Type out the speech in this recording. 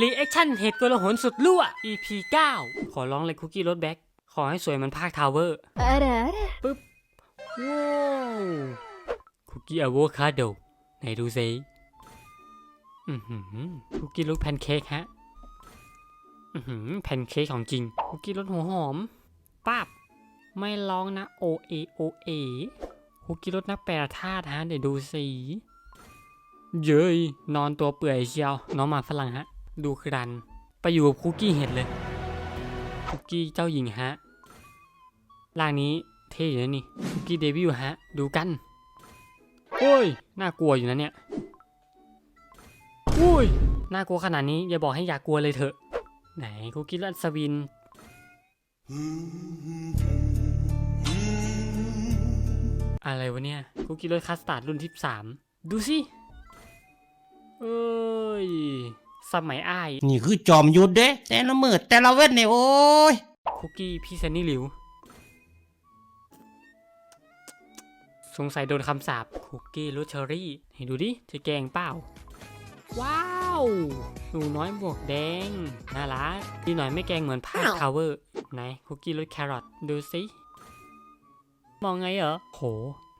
รีแอคชั่นเหตุกลาหนสุดรั่ว EP 9 ขอร้องเลยคุกกี้รถแบ็คขอให้สวยมันภาคทาวเวอร์อะไรอปึ๊บ ว้าวคุกกี้อะโวคาโดไหนดูซิอือหือคุกกี้รสแพนเค้กฮะ อือหือแพนเค้กของจริง คุกกี้รสหัวหอมป้าบ ไม่ร้องนะโอเอโอเอคุกกี้รสนักแปลธาตุฮะเดี๋ยวดูสิ เย้ยนอนตัวเปื่อยเชียว น้องมาฝรั่งฮะ ดูครัน ไปอยู่กับคุกกี้เห็ดเลย คุกกี้เจ้าหญิงฮะร่างนี้เท่อยู่นะนี่คุกกี้เดวิลฮะ ดูกัน โอ้ย น่ากลัวอยู่นะเนี่ยโอ้ย น่ากลัวขนาดนี้อย่าบอกให้อยากกลัวเลยเถอะ ไหนคุกกี้รัสวิน อะไรวะเนี่ยคุกกี้รสคัสตาร์ดรุ่นที่สามดูสิ เอ้ย สมัยอ้ายนี่คือจอมยุทธเด้แต่ละมือแต่ละเว้นเนี่ยโอ้ยคุกกี้พี่ซันนี่หลิว สงสัยโดนคำสาปคุกกี้รสเชอรี่ให้ดูดิจะแกงเปล่า ว้าว หนูน้อยบวกแดง น่ารักดีหน่อยไม่แกงเหมือนภาคทาวเวอร์ไหนคุกกี้รสแครอทดูสิมองไงเหรอโห